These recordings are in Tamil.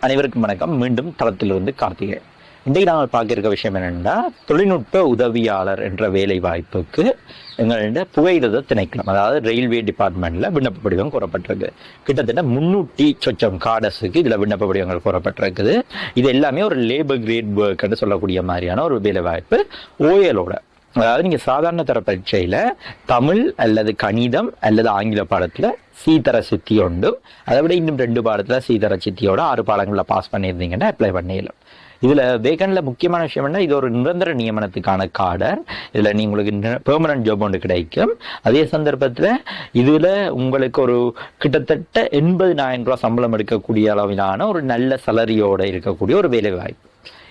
அனைவருக்கும் வணக்கம். மீண்டும் தளத்திலிருந்து கார்த்திகை. இன்றைக்கு நாங்கள் பார்க்க இருக்க விஷயம் என்னென்னா தொழில்நுட்ப உதவியாளர் என்ற வேலை வாய்ப்புக்கு எங்கள்ட புகையிரத திணைக்களம் அதாவது ரயில்வே டிபார்ட்மெண்ட்டில் விண்ணப்ப படிவம் கூறப்பட்டிருக்கு. கிட்டத்தட்ட முன்னூற்றி சொச்சம் காடஸுக்கு இதில் விண்ணப்ப படிவங்கள் கூறப்பட்டிருக்குது. இது எல்லாமே ஒரு லேபர் கிரேட் ஒர்க்னு சொல்லக்கூடிய மாதிரியான ஒரு வேலை வாய்ப்பு ஓயலோட அதாவது நீங்க சாதாரண தர பரீட்சையில தமிழ் அல்லது கணிதம் அல்லது ஆங்கில பாடத்துல சீதர சித்தி உண்டும். அதை விட இன்னும் ரெண்டு பாடத்துல சீதர சித்தியோட ஆறு பாடங்களில் பாஸ் பண்ணியிருந்தீங்கன்னா அப்ளை பண்ணிடலாம். இதுல வேகன்ல முக்கியமான விஷயம் என்ன? இது ஒரு நிரந்தர நியமனத்துக்கான காடர் இதுல நீ உங்களுக்கு பெர்மனன்ட் ஜாப் ஒன்று கிடைக்கும். அதே சந்தர்ப்பத்துல இதுல உங்களுக்கு ஒரு கிட்டத்தட்ட எண்பதினாயிரம் ரூபாய் சம்பளம் எடுக்கக்கூடிய அளவிலான ஒரு நல்ல சலரியோட இருக்கக்கூடிய ஒரு வேலை வாய்ப்பு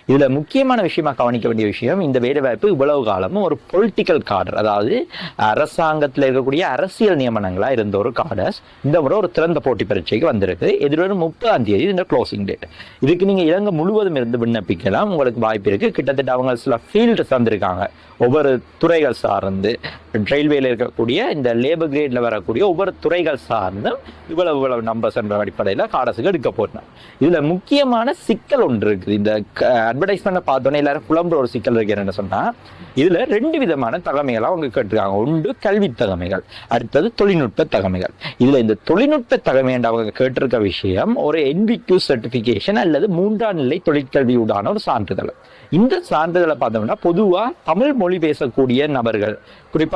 இதுல முக்கியமான விஷயமா கவனிக்க வேண்டிய விஷயம் இந்த வேலை வாய்ப்பு இவ்வளவு காலமும் ஒரு பொலிட்டிக்கல் காடர் அதாவது அரசாங்கத்தில் இருக்கக்கூடிய அரசியல் நியமனங்களா இருந்த ஒரு காடர்ஸ் இந்த முறை ஒரு திறந்த போட்டி பரீட்சைக்கு வந்திருக்கு. எதிர்வரும் முப்பதாம் தேதி இந்த க்ளோசிங் டேட் இதுக்கு நீங்க இலங்கை முழுவதும் இருந்து விண்ணப்பிக்கலாம். உங்களுக்கு வாய்ப்பு இருக்கு. கிட்டத்தட்ட அவங்க சில ஃபீல்டு தந்திருக்காங்க. ஒவ்வொரு துறைகள் சார்ந்து ரயில்வேல இருக்கக்கூடிய இந்த லேபர் கிரேட்ல வரக்கூடிய ஒவ்வொரு துறைகள் சார்ந்தும் இவ்வளவு இவ்வளவு நம்பர்ஸ் என்ற அடிப்படையில் காடஸுக்கு எடுக்க போறேன் இதுல முக்கியமான சிக்கல் ஒன்று இருக்குது. இந்த அட்வர்டைஸ்மெண்ட் பார்த்தோன்னே எல்லாரும் புலம்புற ஒரு சிக்கல் இருக்கு என்ன சொன்னா இதுல ரெண்டு விதமான தகமைகளை அவங்க கேட்டிருக்காங்க. ஒன்று கல்வி தகமைகள். அடுத்தது தொழில்நுட்ப தகமைகள். இதுல இந்த தொழில்நுட்ப தகமை அவங்க கேட்டிருக்க விஷயம் ஒரு என்பிக்யூ சர்டிபிகேஷன் அல்லது மூன்றாம் நிலை தொழிற்கல்வியுடான ஒரு சான்றிதழ். இந்த சான்றிதழை பார்த்தோம்னா பொதுவா தமிழ் மொழி பேசக்கூடிய நபர்கள்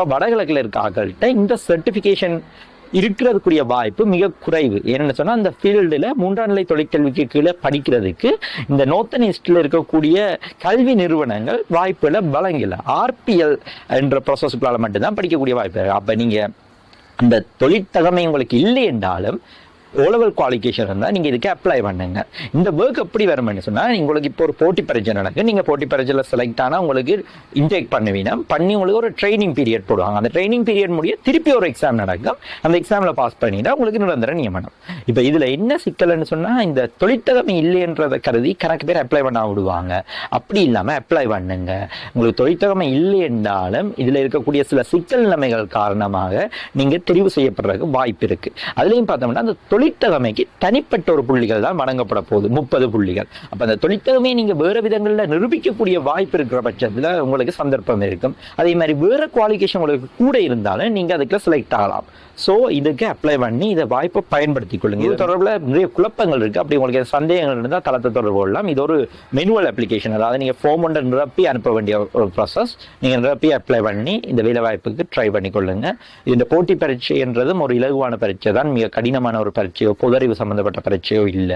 குறிப்பாக வடகிழக்கில் இருக்க ஆக்கள்கிட்ட இந்த சர்டிஃபிகேஷன் இருக்கிறதுக்குரிய வாய்ப்பு மிக குறைவு. ஏன்னு சொன்னால் அந்த ஃபீல்டுல மூன்றாம் நிலை தொழிற்கல்விக்கு கீழே படிக்கிறதுக்கு இந்த நோர்த்தன் ஈஸ்டில் இருக்கக்கூடிய கல்வி நிறுவனங்கள் வாய்ப்புகளை வழங்கல. ஆர்பிஎல் என்ற ப்ராசஸ்களால் மட்டும்தான் படிக்கக்கூடிய வாய்ப்பு அப்போ நீங்கள் இந்த அந்த தொழிற்தகமை உங்களுக்கு இல்லை என்றாலும் ஓலவல் குவாலிஃபிகேஷன் இருந்தால் நீங்கள் இதுக்கு அப்ளை பண்ணுங்க. இந்த ஒர்க் எப்படி வரும்னு சொன்னால் உங்களுக்கு இப்போ ஒரு போட்டி பரீட்சை நடக்கு. நீங்கள் போட்டி பரீட்சையில் செலக்ட் ஆனால் உங்களுக்கு இன்டேக் பண்ணுவீங்க. பண்ணி உங்களுக்கு ஒரு ட்ரைனிங் பீரியட் போடுவாங்க. அந்த ட்ரைனிங் பீரியட் முடிய திருப்பி ஒரு எக்ஸாம் நடக்கும். அந்த எக்ஸாமில் பாஸ் பண்ணிட்டா உங்களுக்கு நிரந்தர நியமனம். இப்போ இதில் என்ன சிக்கல்னு சொன்னால் இந்த தொழிற்தகமை இல்லைன்றதை கருதி கணக்கு பேர் அப்ளை பண்ண விடுவாங்க. அப்படி இல்லாமல் அப்ளை பண்ணுங்க. உங்களுக்கு தொழிற்தகமை இல்லை என்றாலும் இதில் இருக்கக்கூடிய சில சிக்கல் நிலைமைகள் காரணமாக நீங்கள் தெரிவு செய்யப்படுறதுக்கு வாய்ப்பு இருக்கு. அதுலேயும் பார்த்தோம்னா அந்த தொழிற்தகமைக்கு தனிப்பட்ட ஒரு புள்ளிகள் தான் வழங்கப்பட போகுது. முப்பது புள்ளிகள். அப்போ அந்த தொழிற்தகமையை நீங்கள் வேறு விதங்களில் நிரூபிக்கக்கூடிய வாய்ப்பு இருக்கிற பட்சத்தில் உங்களுக்கு சந்தர்ப்பம் இருக்கும். அதே மாதிரி வேறு குவாலிஃபிகேஷன் உங்களுக்கு கூட இருந்தாலும் நீங்கள் அதுக்கு செலக்ட் ஆகலாம். ஸோ இதுக்கு அப்ளை பண்ணி இதை வாய்ப்பை பயன்படுத்திக் கொள்ளுங்க. இது தொடர்பில் நிறைய குழப்பங்கள் இருக்கு. அப்படி உங்களுக்கு சந்தேகங்கள் இருந்தால் தளத்தை தொடர்பு கொள்ளலாம். இது ஒரு மெனுவல் அப்ளிகேஷன் அதாவது நீங்கள் ஃபோம் ஒன்றை நிரப்பி அனுப்ப வேண்டிய ஒரு ப்ராசஸ் நீங்கள் நிரப்பி அப்ளை பண்ணி இந்த வேலை வாய்ப்புக்கு ட்ரை பண்ணி கொள்ளுங்க. இந்த போட்டி பரீட்சை என்றதும் ஒரு இலகுவான பரீட்சை தான். மிக கடினமான ஒரு பரீட்சையோ புதறிவு சம்பந்தப்பட்ட பரீட்சையோ இல்லை.